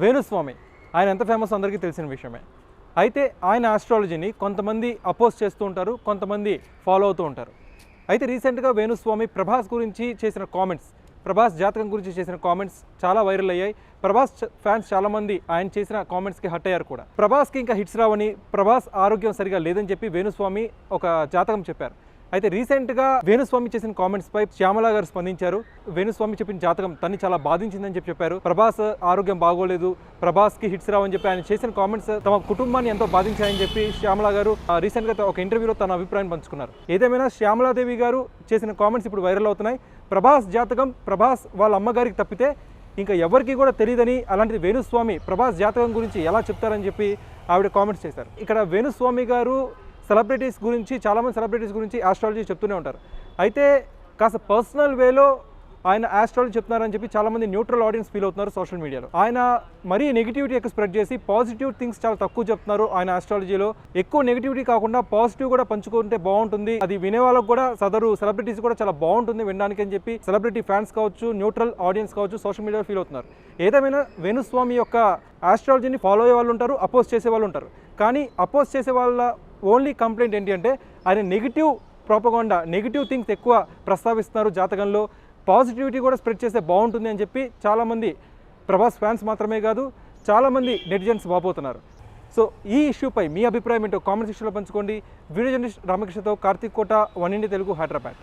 వేణుస్వామి ఆయన ఎంత ఫేమస్ అందరికీ తెలిసిన విషయమే. అయితే ఆయన ఆస్ట్రాలజీని కొంతమంది అపోజ్ చేస్తూ ఉంటారు కొంతమంది ఫాలో అవుతూ ఉంటారు. అయితే రీసెంట్గా వేణుస్వామి ప్రభాస్ గురించి చేసిన కామెంట్స్ ప్రభాస్ జాతకం గురించి చేసిన కామెంట్స్ చాలా వైరల్ అయ్యాయి. ప్రభాస్ ఫ్యాన్స్ చాలామంది ఆయన చేసిన కామెంట్స్కి హట్ అయ్యారు కూడా. ప్రభాస్కి ఇంకా హిట్స్ రావని ప్రభాస్ ఆరోగ్యం సరిగా లేదని చెప్పి వేణుస్వామి ఒక జాతకం చెప్పారు. అయితే రీసెంట్గా వేణుస్వామి చేసిన కామెంట్స్ పై శ్యామల గారు స్పందించారు. వేణుస్వామి చెప్పిన జాతకం తన్ని చాలా బాధించిందని చెప్పి చెప్పారు. ప్రభాస్ ఆరోగ్యం బాగోలేదు ప్రభాస్కి హిట్స్ రావని చెప్పి ఆయన చేసిన కామెంట్స్ తమ కుటుంబాన్ని ఎంతో బాధించాయని చెప్పి శ్యామల గారు ఆ, రీసెంట్గా ఒక ఇంటర్వ్యూలో తన అభిప్రాయం పంచుకున్నారు. ఏదేమైనా శ్యామలాదేవి గారు చేసిన కామెంట్స్ ఇప్పుడు వైరల్ అవుతున్నాయి. ప్రభాస్ జాతకం ప్రభాస్ వాళ్ళ అమ్మగారికి తప్పితే ఇంకా ఎవరికి కూడా తెలియదని అలాంటిది వేణుస్వామి ప్రభాస్ జాతకం గురించి ఎలా చెప్తారని చెప్పి ఆవిడ కామెంట్స్ చేశారు. ఇక్కడ వేణుస్వామి గారు సెలబ్రిటీస్ గురించి చాలామంది సెలబ్రిటీస్ గురించి ఆస్ట్రాలజీ చెప్తూనే ఉంటారు. అయితే కాస్త పర్సనల్ వేలో ఆయన ఆస్ట్రాలజీ చెప్తున్నారని చెప్పి చాలామంది న్యూట్రల్ ఆడియన్స్ ఫీల్ అవుతున్నారు సోషల్ మీడియాలో ఆయన మరీ నెగిటివిటీ ఎక్కువ స్ప్రెడ్ చేసి పాజిటివ్ థింగ్స్ చాలా తక్కువ చెప్తున్నారు ఆయన ఆస్ట్రాలజీలో ఎక్కువ నెగిటివిటీ కాకుండా పాజిటివ్ కూడా పంచుకుంటే బాగుంటుంది. అది వినే వాళ్ళకు కూడా సదరు సెలబ్రిటీస్ కూడా చాలా బాగుంటుంది వినడానికి అని చెప్పి సెలబ్రిటీ ఫ్యాన్స్ కావచ్చు న్యూట్రల్ ఆడియన్స్ కావచ్చు సోషల్ మీడియాలో ఫీల్ అవుతున్నారు. ఏదేమైనా వేణుస్వామి యొక్క ఆస్ట్రాలజీని ఫాలో అయ్యే వాళ్ళు ఉంటారు అపోజ్ చేసే వాళ్ళు ఉంటారు. కానీ అపోజ్ చేసే వాళ్ళ ఓన్లీ కంప్లైంట్ ఏంటి అంటే ఆయన నెగిటివ్ ప్రాపగొండా నెగిటివ్ థింగ్స్ ఎక్కువ ప్రస్తావిస్తున్నారు జాతకంలో. పాజిటివిటీ కూడా స్ప్రెడ్ చేస్తే బాగుంటుంది అని చెప్పి చాలామంది ప్రభాస్ ఫ్యాన్స్ మాత్రమే కాదు చాలామంది నెటిజన్స్ వాపోతున్నారు. సో ఈ ఇష్యూపై మీ అభిప్రాయం ఏంటో కామెంట్ సెక్షన్లో పంచుకోండి. వీడియో జర్నలిస్ట్ రామకృష్ణతో కార్తీక్ కోట వన్ ఇండి తెలుగు హైదరాబాద్.